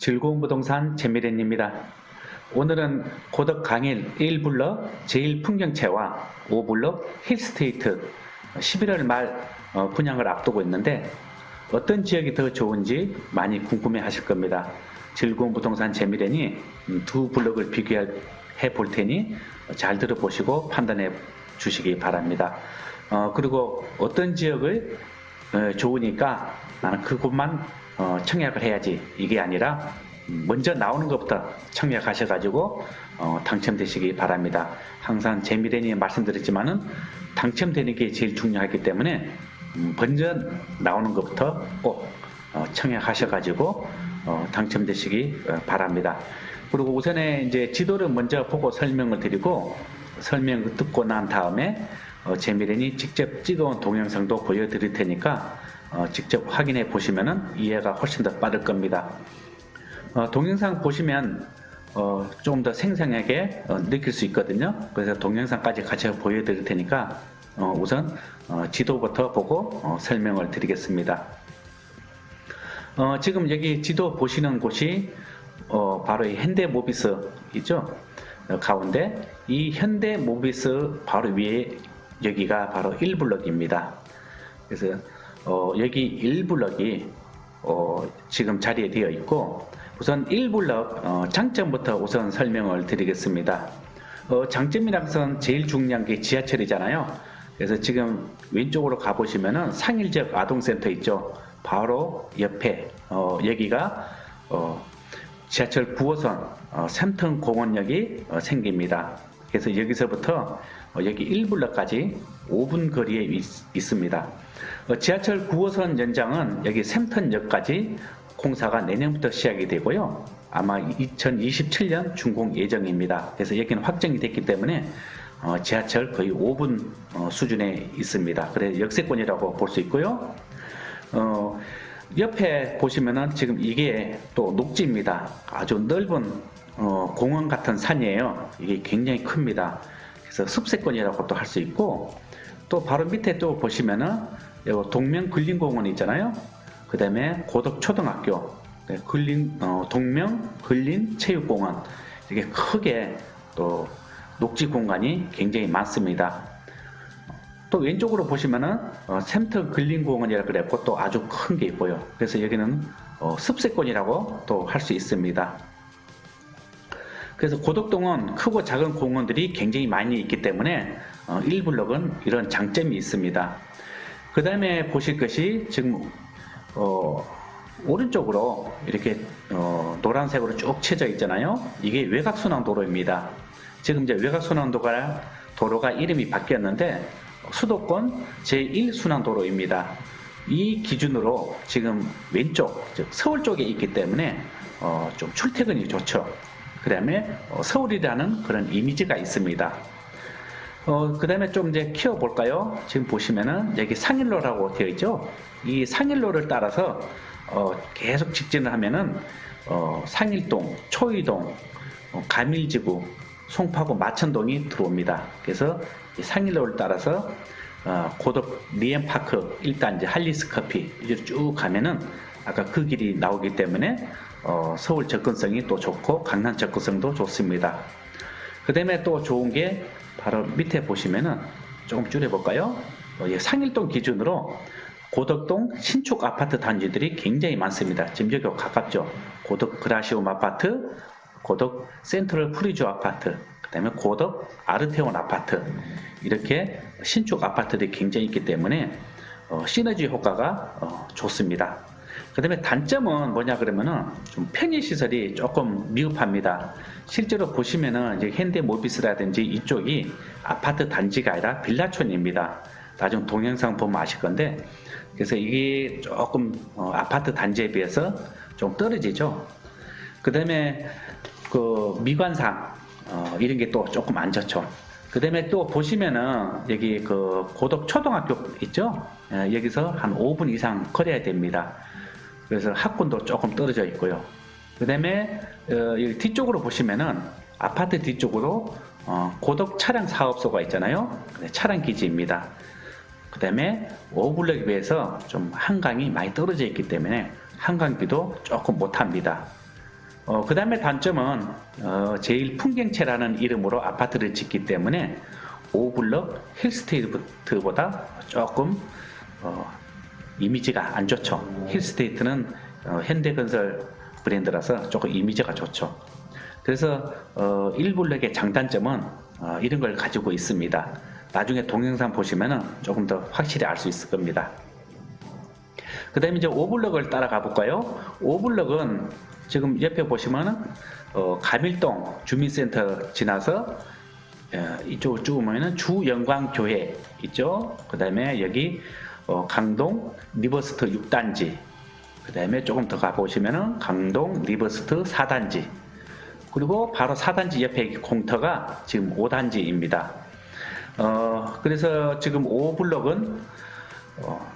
즐거운 부동산 재미랜입니다. 오늘은 고덕 강일 1블럭 제1풍경채와 5블럭 힐스테이트 11월 말 어, 분양을 앞두고 있는데 어떤 지역이 더 좋은지 많이 궁금해 하실 겁니다. 즐거운 부동산 재미랜이 음, 두 블럭을 비교해 볼 테니 잘 들어보시고 판단해 주시기 바랍니다. 어, 그리고 어떤 지역을 어, 좋으니까 나는 그곳만 어, 청약을 해야지 이게 아니라 음, 먼저 나오는 것부터 청약하셔가지고 어, 당첨되시기 바랍니다. 항상 재미되니 말씀드렸지만은 당첨되는 게 제일 중요하기 때문에 음, 먼저 나오는 것부터 꼭 어, 청약하셔가지고 어, 당첨되시기 어, 바랍니다. 그리고 우선에 이제 지도를 먼저 보고 설명을 드리고 설명을 듣고 난 다음에 어, 재미련이 직접 찍어온 동영상도 보여드릴 테니까 어, 직접 확인해 보시면은 이해가 훨씬 더 빠를 겁니다. 어, 동영상 보시면 어, 조금 더 생생하게 어, 느낄 수 있거든요. 그래서 동영상까지 같이 보여드릴 테니까 어, 우선 어, 지도부터 보고 어, 설명을 드리겠습니다. 어, 지금 여기 지도 보시는 곳이 어, 바로 이 현대모비스이죠. 어, 가운데 이 현대모비스 바로 위에 여기가 바로 1블럭입니다. 그래서 어, 여기 1블럭이 어, 지금 자리에 되어 있고 우선 1블럭 어, 장점부터 우선 설명을 드리겠습니다. 어, 장점이라선 제일 중요한 게 지하철이잖아요. 그래서 지금 왼쪽으로 가보시면은 상일지역 아동센터 있죠. 바로 옆에 어, 여기가 어, 지하철 9호선 어, 샘턴 공원역이 어, 생깁니다. 그래서 여기서부터 어, 여기 1블럭까지 5분 거리에 있, 있습니다. 어, 지하철 9호선 연장은 여기 샘턴역까지 공사가 내년부터 시작이 되고요. 아마 2027년 준공 예정입니다. 그래서 여기는 확정이 됐기 때문에 어, 지하철 거의 5분 어, 수준에 있습니다. 그래서 역세권이라고 볼 수 있고요. 어, 옆에 보시면은 지금 이게 또 녹지입니다. 아주 넓은 어, 공원 같은 산이에요. 이게 굉장히 큽니다. 그래서 숲세권이라고 또 할 수 있고 또 바로 밑에 또 보시면은 동명 근린공원 있잖아요. 그 다음에 고덕 초등학교, 네, 근린 어, 동명 근린 체육공원 이게 크게 또 녹지 공간이 굉장히 많습니다. 또 왼쪽으로 보시면은 어, 샘터 근린공원이라 그랬고 또 아주 큰 게 있고요. 그래서 여기는 어, 습세권이라고 또 할 수 있습니다. 그래서 고덕동은 크고 작은 공원들이 굉장히 많이 있기 때문에 어, 1블럭은 이런 장점이 있습니다. 그 다음에 보실 것이 지금 어, 오른쪽으로 이렇게 어, 노란색으로 쭉 쳐져 있잖아요. 이게 외곽순환 도로입니다. 지금 이제 외곽순환도가 도로가 이름이 바뀌었는데 수도권 제1순환 도로입니다. 이 기준으로 지금 왼쪽, 즉 서울 쪽에 있기 때문에 어, 좀 출퇴근이 좋죠. 그 다음에 어, 서울이라는 그런 이미지가 있습니다. 어, 그 다음에 좀 이제 키워볼까요? 지금 보시면은 여기 상일로라고 되어 있죠? 이 상일로를 따라서 어, 계속 직진을 하면은 어, 상일동, 초이동, 어, 가밀지구, 송파구, 마천동이 들어옵니다. 그래서 이 상일로를 따라서 어, 고덕 리엠파크 일단 이제 할리스 커피 이리로 쭉 가면은 아까 그 길이 나오기 때문에 어, 서울 접근성이 또 좋고 강남 접근성도 좋습니다. 그 다음에 또 좋은 게 바로 밑에 보시면은 조금 줄여볼까요? 어, 이 상일동 기준으로 고덕동 신축 아파트 단지들이 굉장히 많습니다. 여기 가깝죠. 고덕 그라시움 아파트, 고덕 센트럴 프리주 아파트, 그 다음에 고덕 아르테온 아파트 이렇게 신축 아파트들이 굉장히 있기 때문에 어, 시너지 효과가 어, 좋습니다. 그 다음에 단점은 뭐냐 그러면은 좀 편의 시설이 조금 미흡합니다. 실제로 보시면은 이제 현대 모비스라든지 이쪽이 아파트 단지가 아니라 빌라촌입니다. 나중 동영상 보면 아실 건데 그래서 이게 조금 어, 아파트 단지에 비해서 좀 떨어지죠. 그 다음에 그 미관상 어, 이런 게 또 조금 안 좋죠. 그 다음에 또 보시면은 여기 그 고덕 초등학교 있죠? 예, 여기서 한 5분 이상 걸어야 됩니다. 그래서 학군도 조금 떨어져 있고요. 그 다음에 어, 뒤쪽으로 보시면은 아파트 뒤쪽으로 어, 고덕 차량 사업소가 있잖아요. 네, 차량 기지입니다. 그 다음에 오블럭에 비해서 좀 한강이 많이 떨어져 있기 때문에 한강비도 조금 못합니다. 어, 그 다음에 단점은 어, 제일 풍경채라는 이름으로 아파트를 짓기 때문에 5블럭 힐스테이트보다 조금 어, 이미지가 안 좋죠. 힐스테이트는 어, 현대건설 브랜드라서 조금 이미지가 좋죠. 그래서 어, 1블럭의 장단점은 어, 이런 걸 가지고 있습니다. 나중에 동영상 보시면 조금 더 확실히 알 수 있을 겁니다. 그 다음에 이제 5블럭을 따라가 볼까요? 5블럭은 지금 옆에 보시면은 어, 가밀동 주민센터 지나서 어, 이쪽 쭉 오면은 주영광교회 있죠. 그 다음에 여기 어, 강동 리버스트 6단지. 그 다음에 조금 더 가보시면은 강동 리버스트 4단지. 그리고 바로 4단지 옆에 공터가 지금 5단지입니다. 어, 그래서 지금 5블럭은 어,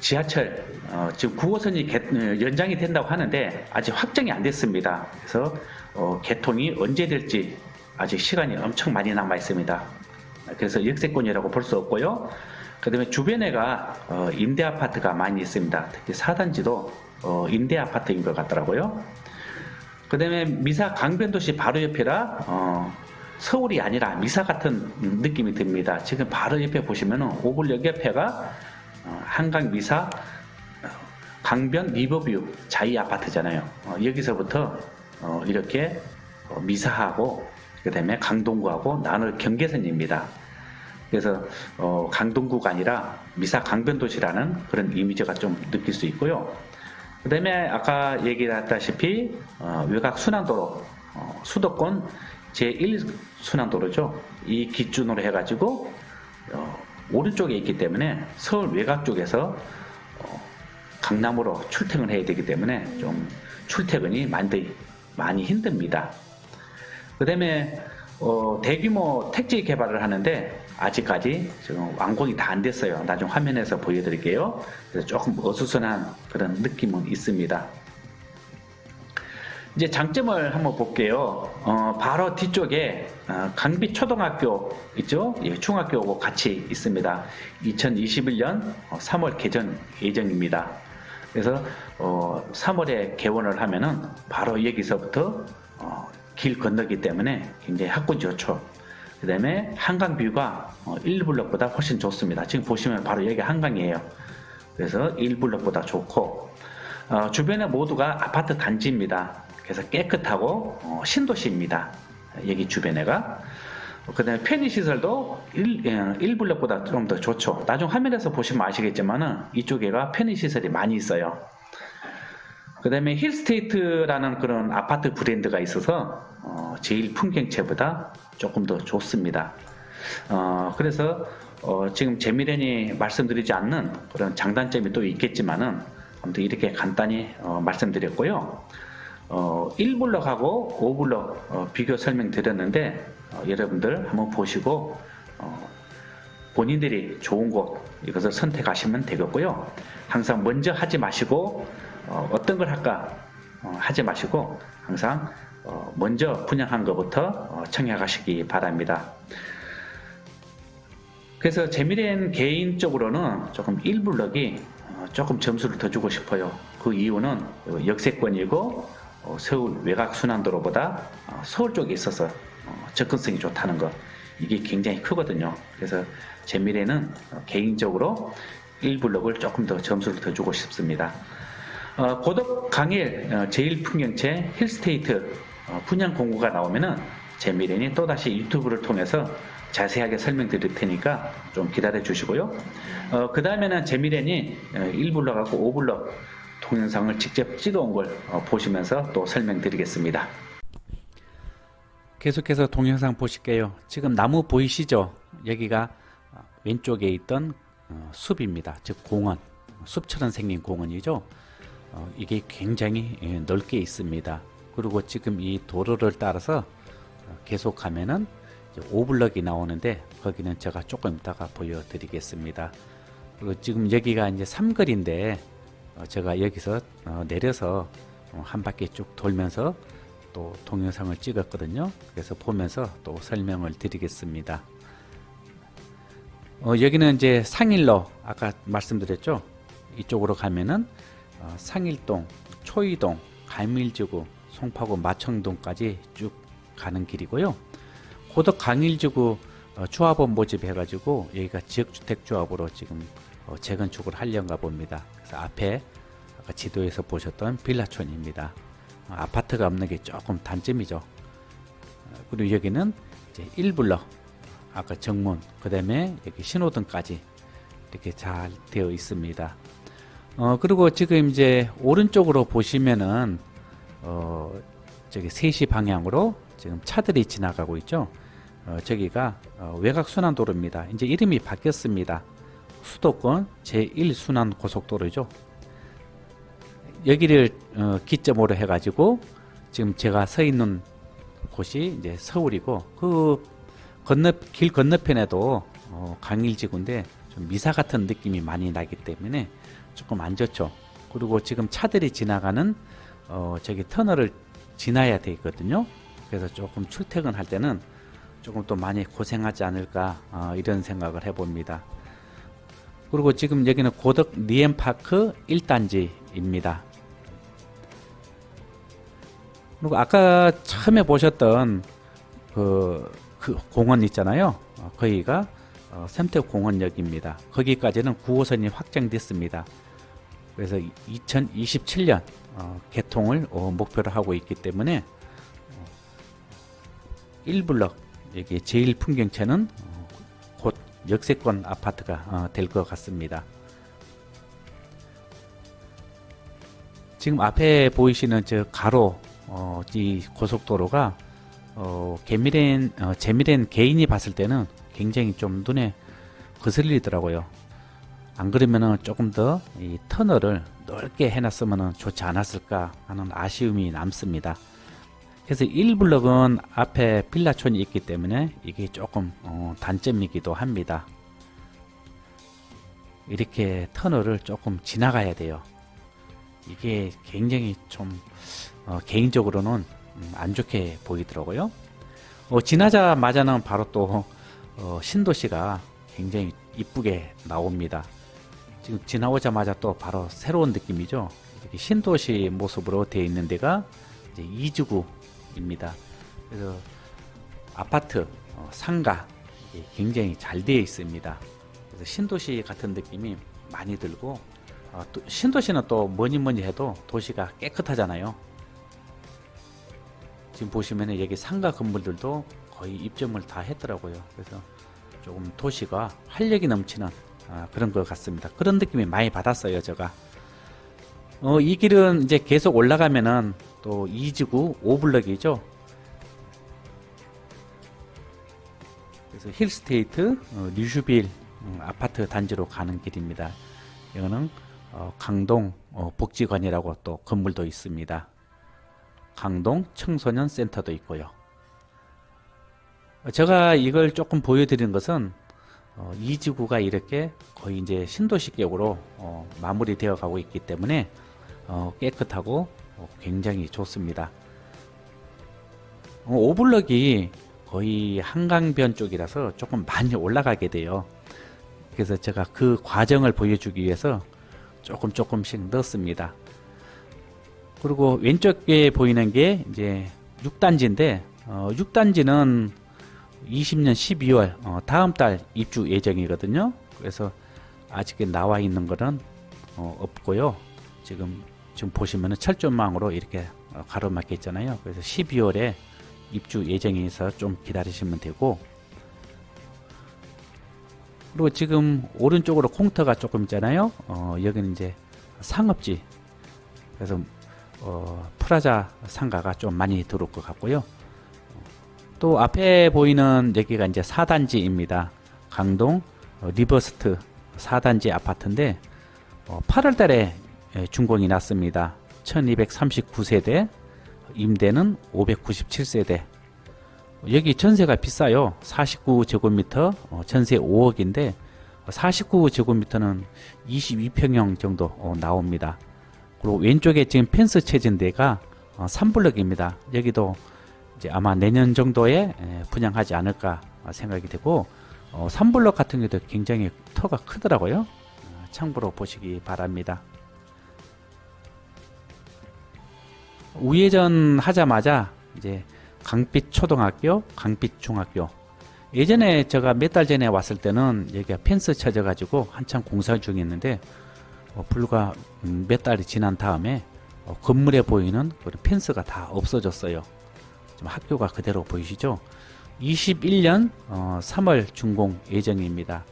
지하철 어, 지금 9호선이 개, 어, 연장이 된다고 하는데 아직 확정이 안 됐습니다. 그래서 어, 개통이 언제 될지 아직 시간이 엄청 많이 남아 있습니다. 그래서 역세권이라고 볼 수 없고요. 그 다음에 주변에가 어, 임대 아파트가 많이 있습니다. 특히 4단지도 어, 임대 아파트인 것 같더라고요. 그 다음에 미사 강변도시 바로 옆이라 어, 서울이 아니라 미사 같은 느낌이 듭니다. 지금 바로 옆에 보시면은 오블역 옆에가 어, 한강 미사 어, 강변 리버뷰 자이 아파트잖아요. 어, 여기서부터 어, 이렇게 어, 미사하고 그다음에 강동구하고 나눌 경계선입니다. 그래서 어, 강동구가 아니라 미사 강변도시라는 그런 이미지가 좀 느낄 수 있고요. 그 다음에 아까 얘기했다시피 어, 외곽 순환도로 어, 수도권 제1 순환도로죠. 이 기준으로 해가지고 어, 오른쪽에 있기 때문에 서울 외곽 쪽에서 어, 강남으로 출퇴근을 해야 되기 때문에 좀 출퇴근이 많이, 많이 힘듭니다. 그 다음에 어, 대규모 택지 개발을 하는데 아직까지 지금 완공이 다 안 됐어요. 나중 화면에서 보여드릴게요. 그래서 조금 어수선한 그런 느낌은 있습니다. 이제 장점을 한번 볼게요. 어, 바로 뒤쪽에 어, 강비 초등학교 있죠? 예, 중학교하고 같이 있습니다. 2021년 3월 개전 예정입니다. 그래서 어, 3월에 개원을 하면은 바로 여기서부터 어, 길 건너기 때문에 굉장히 학군이 좋죠. 그 다음에 한강 뷰가 어, 1블럭보다 훨씬 좋습니다. 지금 보시면 바로 여기 한강이에요. 그래서 1블럭보다 좋고 어, 주변에 모두가 아파트 단지입니다. 그래서 깨끗하고 어, 신도시입니다. 여기 주변에가 그 다음에 편의시설도 1, 1블럭보다 좀 더 좋죠. 나중 화면에서 보시면 아시겠지만은 이쪽에가 편의시설이 많이 있어요. 그 다음에 힐스테이트라는 그런 아파트 브랜드가 있어서 어, 제일 풍경채보다 조금 더 좋습니다. 어, 그래서 어, 지금 재미련이 말씀드리지 않는 그런 장단점이 또 있겠지만은 아무튼 이렇게 간단히 어, 말씀드렸고요. 어, 1블럭하고 5블럭 어, 비교 설명드렸는데 어, 여러분들 한번 보시고 어, 본인들이 좋은 곳 이것을 선택하시면 되겠고요. 항상 먼저 하지 마시고 어, 어떤 걸 할까 어, 하지 마시고 항상 어, 먼저 분양한 것부터 어, 청약하시기 바랍니다. 그래서 재미있는 개인적으로는 조금 1블럭이 어, 조금 점수를 더 주고 싶어요. 그 이유는 역세권이고 어, 서울 외곽 순환도로보다 어, 서울 쪽에 있어서 어, 접근성이 좋다는 것 이게 굉장히 크거든요. 그래서 재미래는 어, 개인적으로 1블럭을 조금 더 점수를 더 주고 싶습니다. 어, 고덕 강일 어, 제1풍경채 힐스테이트 어, 분양 공고가 나오면은 재미련이 또다시 유튜브를 통해서 자세하게 설명드릴 테니까 좀 기다려 주시고요. 어, 그 다음에는 재미련이 1블럭하고 5블럭 동영상을 직접 찍어온 걸 어, 보시면서 또 설명드리겠습니다. 계속해서 동영상 보실게요. 지금 나무 보이시죠? 여기가 왼쪽에 있던 어, 숲입니다. 즉 공원, 숲처럼 생긴 공원이죠. 어, 이게 굉장히 예, 넓게 있습니다. 그리고 지금 이 도로를 따라서 어, 계속 가면은 오블럭이 나오는데 거기는 제가 조금 이따가 보여드리겠습니다. 그리고 지금 여기가 이제 삼거리인데 어, 제가 여기서 어, 내려서 어, 한 바퀴 쭉 돌면서 또 동영상을 찍었거든요. 그래서 보면서 또 설명을 드리겠습니다. 어, 여기는 이제 상일로 아까 말씀드렸죠. 이쪽으로 가면은 어, 상일동, 초이동, 갈밀지구, 송파구 마청동까지 쭉 가는 길이고요. 고덕 강일지구 어, 조합원 모집해가지고 여기가 지역주택조합으로 지금 어, 재건축을 하려는가 봅니다. 그래서 앞에 아까 지도에서 보셨던 빌라촌입니다. 어, 아파트가 없는 게 조금 단점이죠. 어, 그리고 여기는 이제 1블럭 아까 정문 그 다음에 여기 신호등까지 이렇게 잘 되어 있습니다. 어 그리고 지금 이제 오른쪽으로 보시면은 어 저기 3시 방향으로 지금 차들이 지나가고 있죠. 어 저기가 어, 외곽 순환 도로입니다. 이제 이름이 바뀌었습니다. 수도권 제1 순환 고속도로죠. 여기를 어, 기점으로 해가지고 지금 제가 서 있는 곳이 이제 서울이고 그 건너 길 건너편에도 어, 강일지구인데 좀 미사 같은 느낌이 많이 나기 때문에 조금 안 좋죠. 그리고 지금 차들이 지나가는 어, 저기 터널을 지나야 되거든요. 그래서 조금 출퇴근할 때는 조금 또 많이 고생하지 않을까 어, 이런 생각을 해봅니다. 그리고 지금 여기는 고덕 리엠파크 1단지입니다. 그리고 아까 처음에 보셨던 그, 그 공원 있잖아요. 어, 거기가 어, 샘태공원역입니다. 거기까지는 9호선이 확장됐습니다. 그래서 2027년 어, 개통을 어, 목표로 하고 있기 때문에 어, 1블럭 여기 제일 풍경채는 어, 곧 역세권 아파트가 어, 될것 같습니다. 지금 앞에 보이시는 저 가로 어, 이 고속도로가 어, 개미랜 어, 재미랜 개인이 봤을 때는 굉장히 좀 눈에 거슬리더라고요. 안 그러면은 조금 더 이 터널을 넓게 해놨으면 좋지 않았을까 하는 아쉬움이 남습니다. 그래서 1블럭은 앞에 빌라촌이 있기 때문에 이게 조금 어, 단점이기도 합니다. 이렇게 터널을 조금 지나가야 돼요. 이게 굉장히 좀 어, 개인적으로는 음, 안 좋게 보이더라고요. 어, 지나자마자는 바로 또 어, 신도시가 굉장히 이쁘게 나옵니다. 지금 지나오자마자 또 바로 새로운 느낌이죠. 신도시 모습으로 되어 있는 데가 이제 이주구입니다. 그래서 아파트, 어, 상가 굉장히 잘 되어 있습니다. 그래서 신도시 같은 느낌이 많이 들고 어, 또 신도시는 또 뭐니 뭐니 해도 도시가 깨끗하잖아요. 지금 보시면 여기 상가 건물들도 거의 입점을 다 했더라고요. 그래서 조금 도시가 활력이 넘치는 아, 그런 것 같습니다. 그런 느낌이 많이 받았어요, 제가. 어, 이 길은 이제 계속 올라가면은 또 이지구 5블럭이죠. 그래서 힐스테이트 어, 류슈빌 음, 아파트 단지로 가는 길입니다. 이거는 어, 강동 어, 복지관이라고 또 건물도 있습니다. 강동 청소년 센터도 있고요. 어, 제가 이걸 조금 보여드린 것은 어, 이 지구가 이렇게 거의 이제 신도시격으로 어, 마무리되어 가고 있기 때문에 어, 깨끗하고 어, 굉장히 좋습니다. 어, 오블럭이 거의 한강변 쪽이라서 조금 많이 올라가게 돼요. 그래서 제가 그 과정을 보여주기 위해서 조금 조금씩 넣었습니다. 그리고 왼쪽에 보이는 게 이제 6단지인데 어, 6단지는 20년 12월 어, 다음 달 입주 예정이거든요. 그래서 아직 나와 있는 거는 어, 없고요. 지금 지금 보시면은 철조망으로 이렇게 어, 가로막혀 있잖아요. 그래서 12월에 입주 예정이어서 좀 기다리시면 되고 그리고 지금 오른쪽으로 콩터가 조금 있잖아요. 어, 여기는 이제 상업지 그래서 어, 프라자 상가가 좀 많이 들어올 것 같고요. 또 앞에 보이는 여기가 이제 4단지입니다. 강동 어, 리버스트 4단지 아파트인데 어, 8월 달에 예, 준공이 났습니다. 1239세대, 임대는 597세대. 여기 전세가 비싸요. 49제곱미터 어, 전세 5억인데 49제곱미터는 22평형 정도 어, 나옵니다. 그리고 왼쪽에 지금 펜스 채진 데가 어, 3블럭입니다. 여기도 이제 아마 내년 정도에 에, 분양하지 않을까 생각이 되고 어, 3블럭 같은 경우도 굉장히 터가 크더라고요. 어, 참고로 보시기 바랍니다. 우회전 하자마자 이제 강빛 초등학교, 강빛 중학교. 예전에 제가 몇 달 전에 왔을 때는 여기가 펜스 쳐져가지고 한참 공사 중이었는데 어, 불과 음, 몇 달이 지난 다음에 어, 건물에 보이는 그런 펜스가 다 없어졌어요. 학교가 그대로 보이시죠? 21년 어, 3월 준공 예정입니다.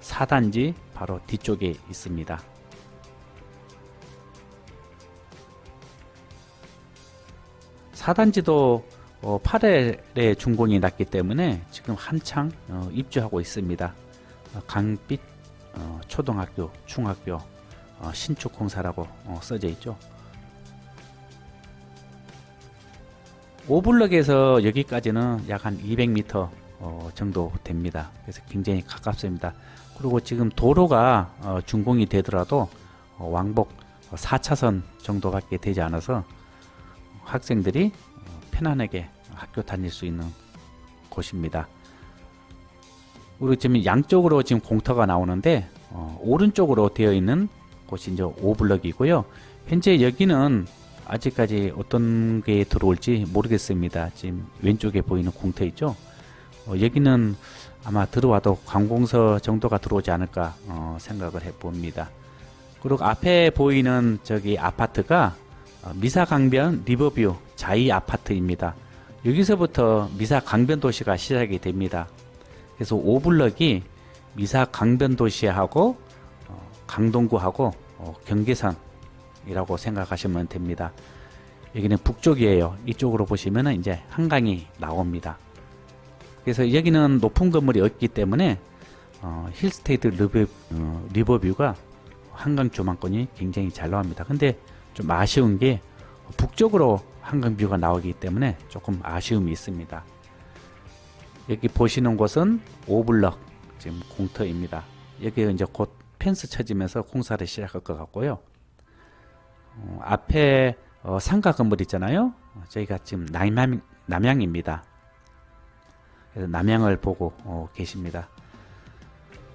4단지 바로 뒤쪽에 있습니다. 사단지도 8월에 준공이 났기 때문에 지금 한창 어, 입주하고 있습니다. 어, 강빛 어, 초등학교, 중학교 어, 신축 공사라고 어, 써져 있죠. 오블럭에서 여기까지는 약 한 200m 어, 정도 됩니다. 그래서 굉장히 가깝습니다. 그리고 지금 도로가 어, 준공이 되더라도 어, 왕복 4차선 정도밖에 되지 않아서 학생들이 어, 편안하게 학교 다닐 수 있는 곳입니다. 그리고 지금 양쪽으로 지금 공터가 나오는데 어, 오른쪽으로 되어 있는 곳이 이제 오블럭이고요. 현재 여기는 아직까지 어떤 게 들어올지 모르겠습니다. 지금 왼쪽에 보이는 공터 있죠. 어, 여기는 아마 들어와도 관공서 정도가 들어오지 않을까 어, 생각을 해봅니다. 그리고 앞에 보이는 저기 아파트가 어, 미사강변 리버뷰 자이 아파트입니다. 여기서부터 미사강변 도시가 시작이 됩니다. 그래서 오블럭이 미사강변 도시하고 어, 강동구하고 어, 경계선 이라고 생각하시면 됩니다. 여기는 북쪽이에요. 이쪽으로 보시면 이제 한강이 나옵니다. 그래서 여기는 높은 건물이 없기 때문에 어, 힐스테이트 리버, 어, 리버뷰가 한강 조망권이 굉장히 잘 나옵니다. 근데 좀 아쉬운 게 북쪽으로 한강 뷰가 나오기 때문에 조금 아쉬움이 있습니다. 여기 보시는 곳은 오블럭 지금 공터입니다. 여기 이제 곧 펜스 쳐지면서 공사를 시작할 것 같고요. 어, 앞에 어, 상가 건물 있잖아요. 어, 저희가 지금 남양, 남양입니다. 그래서 남양을 보고 어, 계십니다.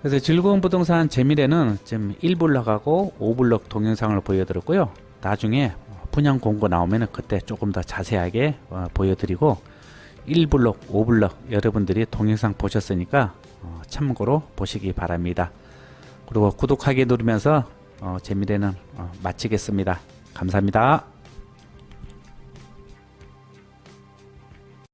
그래서 즐거운 부동산 재미래는 지금 1블럭하고 5블럭 동영상을 보여드렸고요. 나중에 분양 공고 나오면 그때 조금 더 자세하게 어, 보여드리고 1블럭, 5블럭 여러분들이 동영상 보셨으니까 어, 참고로 보시기 바랍니다. 그리고 구독하기 누르면서 어, 재미래는 어, 마치겠습니다. 감사합니다.